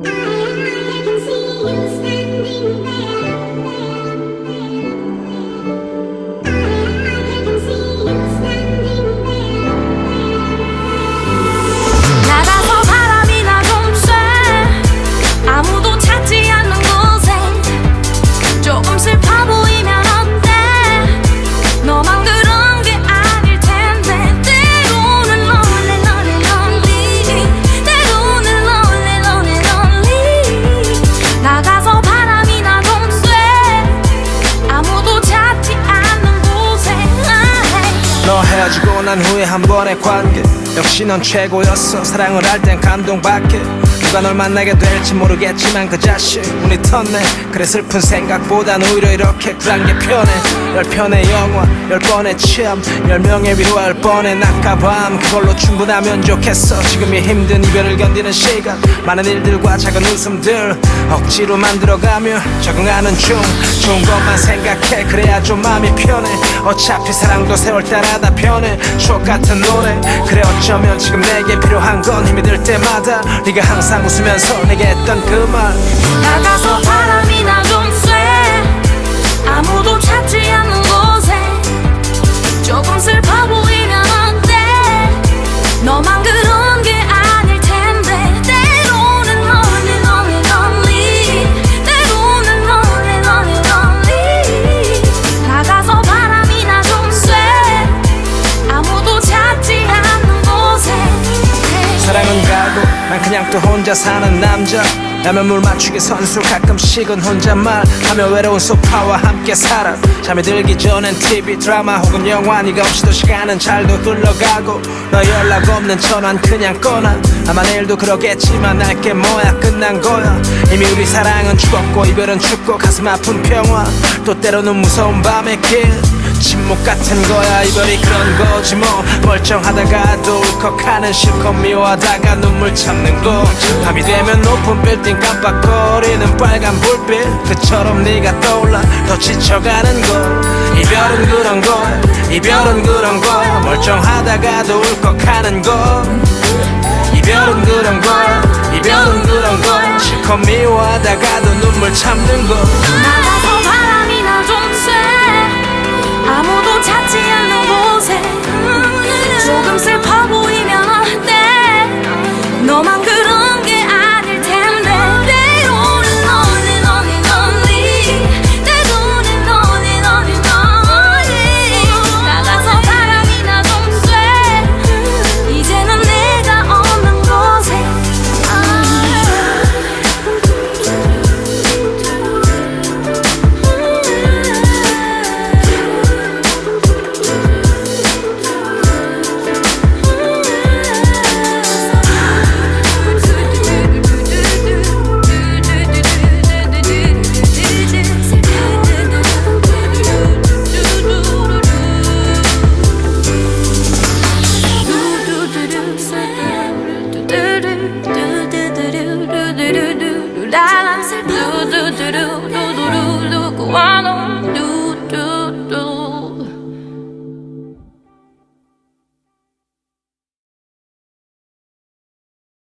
I can see 너 헤어지고 난 후에 한 번의 관계. 역시 넌 최고였어. 사랑을 할 땐 감동밖에. 누가 널 만나게 될지 모르겠지만 그 자식 운이 텄네. 그래 슬픈 생각보단 오히려 이렇게 쿨한 게 편해. 열 편의 영화 열 번의 취함 열 명의 위로할 뻔해. 낮과 밤 그걸로 충분하면 좋겠어. 지금이 힘든 이별을 견디는 시간. 많은 일들과 작은 웃음들 억지로 만들어가며 적응하는 중. 좋은 것만 생각해. 그래야 좀 마음이 편해. 어차피 사랑도 세월 따라 다 변해 추억 같은 노래. 그래 어쩌면 지금 내게 필요한 건 힘이 들 때마다 네가 항상 웃으면서 내게 했던 그 말. 나가서 바람 그냥 또 혼자 사는 남자. 라면 물 맞추기 선수 가끔씩은 혼잣말 하며 외로운 소파와 함께 살아. 잠이 들기 전엔 TV 드라마 혹은 영화 네가 없이도 시간은 잘도 흘러가고 너 연락 없는 전화는 그냥 꺼놔. 아마 내일도 그러겠지만 알게 뭐야 끝난 거야. 이미 우리 사랑은 죽었고 이별은 죽고 가슴 아픈 평화. 또 때로는 무서운 밤의 길 침묵 같은 거야 이별이 그런 거지 뭐. 멀쩡하다가도 울컥하는 실컷 미워하다가 눈물 참는 거. 밤이 되면 높은 빌딩 깜빡거리는 빨간 불빛. 그처럼 네가 떠올라 더 지쳐가는 거. 이별은 그런 거야 이별은 그런 거야 멀쩡하다가도 울컥하는 거. 이별은 그런 거야 이별은 그런 거야 실컷 미워하다가도 눈물 참는 거 랄란슬 두두두루.